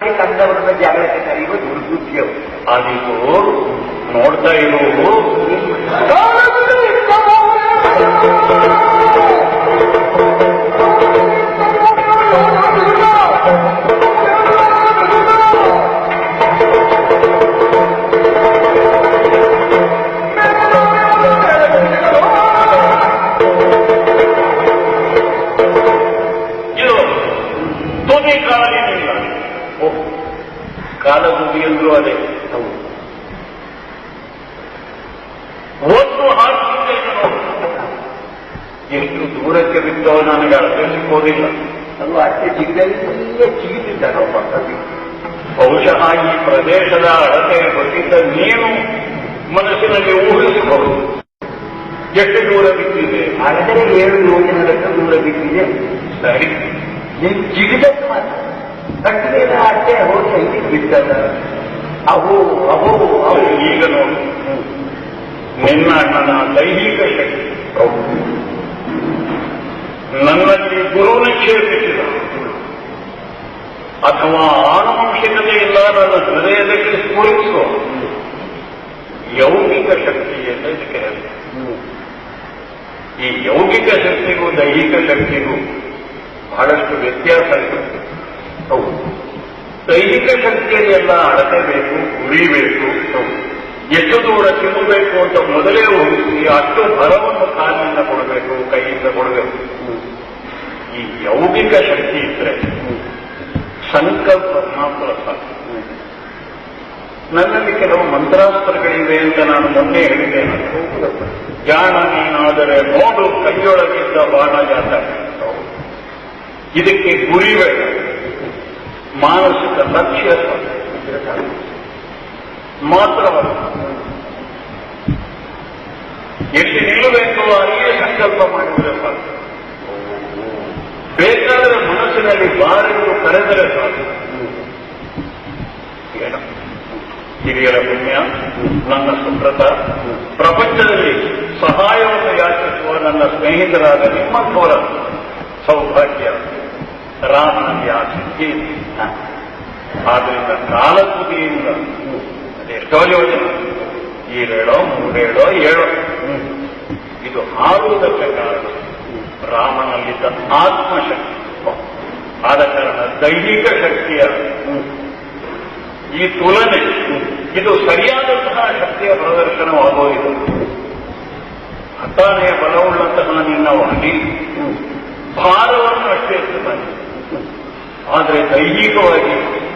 ಕಂದವರನ್ನ ಜಾಗೃತಿ ಕರೆಯುವ ದುರ್ಬುದ್ಧಿಯವು ಆದೀತು ನೋಡ್ತಾ ಇರು ಇದು ಕಾಲ ತುದಿ ಅಂದ್ರೂ ಅದೇ ಹೌದು ಒಂದು ಹಾಕಿದ್ದೆ ಎಷ್ಟು ದೂರಕ್ಕೆ ಬಿದ್ದೋ ನನಗೆ ಅರ್ಥೈಸಿಕೋದಿಲ್ಲ ಅದು ಅಷ್ಟೇ ಚಿಕ್ಕದಲ್ಲಿಯೇ ಚಿಗಿತಿದ್ದಾನೆ ಒಬ್ಬ ಕವಿ ಬಹುಶಃ ಈ ಪ್ರದೇಶದ ಅಳತೆ ಗೊತ್ತಿದ್ದ ನೀನು ಮನಸ್ಸಿನಲ್ಲಿ ಊಹಿಸಬಹುದು ಎಷ್ಟು ದೂರ ಬಿದ್ದಿದೆ ಹಾಗಾದರೆ ಏಳು ಯೋಜನೆಗಳಷ್ಟು ದೂರ ಬಿದ್ದಿದೆ ಸರಿ ನೀನು ಜಿಗಿದದ್ದು ಮಾತ್ರ ಕಟ್ಟಿದ ಅಷ್ಟೇ ಹೋಗಿ ಐದು ಬಿಟ್ಟದ. ಅವು ಅವು ಅವು ಈಗ ನೋಡಿ. ನಿನ್ನ ಅಣ್ಣನ ದೈಹಿಕ ಶಕ್ತಿ. ನನ್ನಲ್ಲಿ ಗುರು ನಿಕ್ಷೇಪಿಸಿದ ಅಥವಾ ಆನುವಂಶಿಕತೆಯಿಂದ ನನ್ನ ಹೃದಯದಲ್ಲಿ ಸ್ಫುರಿಸುವ ಯೌಗಿಕ ಶಕ್ತಿ ಅಂತ ಇದಕ್ಕೆ. ಈ ಯೌಗಿಕ ಶಕ್ತಿಗೂ ದೈಹಿಕ ಶಕ್ತಿಗೂ ಬಹಳಷ್ಟು ವ್ಯತ್ಯಾಸ ಇದೆ ಹೌದು. ದೈಹಿಕ ಶಕ್ತಿಯನ್ನೆಲ್ಲ ಅಳತೆ ಬೇಕು ಉರಿಬೇಕು. ಹೌದು. ಎಷ್ಟು ದೂರ ತಿನ್ನಬೇಕು ಅಂತ ಮೊದಲೇ ಹೋಗಿ ಅಷ್ಟು ಬಲವನ್ನು ಕಾಲಿನಿಂದ ಕೊಡಬೇಕು, ಕೈಯಿಂದ ಕೊಡಬೇಕು. ಈ ಯೌಗಿಕ ಶಕ್ತಿ ಇದ್ರೆ ಸಂಕಲ್ಪ ಮಾತ್ರ ನನ್ನಲ್ಲಿ ಕೆಲವು ಮಂತ್ರಾಸ್ತ್ರಗಳಿವೆ ಅಂತ ನಾನು ಮೊನ್ನೆ ಹೇಳಿದೆ ಜಾಣ ನೀನಾದರೆ ನೋಡು, ಕೈಯೊಳಗಿದ್ದ ಬಾಣ ಜಾತ. ಇದಕ್ಕೆ ಗುರಿ ಬೇಡ. ಮಾನಸಿಕ ಲಕ್ಷ್ಯ. ಮಾತ್ರವಲ್ಲ ಎಲ್ಲಿ ನಿಲ್ಲಬೇಕು ಅಲ್ಲಿಯೇ ಸಂಕಲ್ಪ ಮಾಡಿದರೆ ಸಾಕು. ಬೇಕಾದರೆ ಮನಸ್ಸಿನಲ್ಲಿ ಬಾರೆಂದು ಕರೆದರೆ ಸಾಕು. ಹಿರಿಯರ ಪುಣ್ಯ, ನನ್ನ ಸುಬ್ರತ ಪ್ರಪಂಚದಲ್ಲಿ ಸಹಾಯವನ್ನು ಯಾಚಿಸುವ ನನ್ನ ಸ್ನೇಹಿತರಾದ ನಿಮ್ಮಂಥವರ ಸೌಭಾಗ್ಯ. ರಾಮನಲ್ಲಿ ಆ ಸಿದ್ಧಿ ಇದೆ. ಆದ್ರಿಂದ ಕಾಲಕುದಿಯಿಂದ ಅದೆಷ್ಟೋ ಯೋಜನೆ. ಈರೇಳೋ, ಮೂರೇಳೋ, ಏಳೋ. ಇದು ಹಾರುವುದಕ್ಕೆ ಕಾರಣ ರಾಮನಲ್ಲಿದ್ದ ಆತ್ಮಶಕ್ತಿ. ಆದ ಕಾರಣ ದೈಹಿಕ ಶಕ್ತಿಯ ಈ ತುಲನೆ ಇದು ಸರಿಯಾದಂತಹ ಶಕ್ತಿಯ ಪ್ರದರ್ಶನವಾಗೋದಿಲ್ಲ ಹತ್ತಾನೆಯ ಬಲವುಳ್ಳಂತಹ ನಿನ್ನ ವಾಣಿ ಭಾರವನ್ನು ಅಷ್ಟೇ ಎತ್ತುತ್ತಾನೆ ಆದರೆ ದೈಹಿಕವಾಗಿ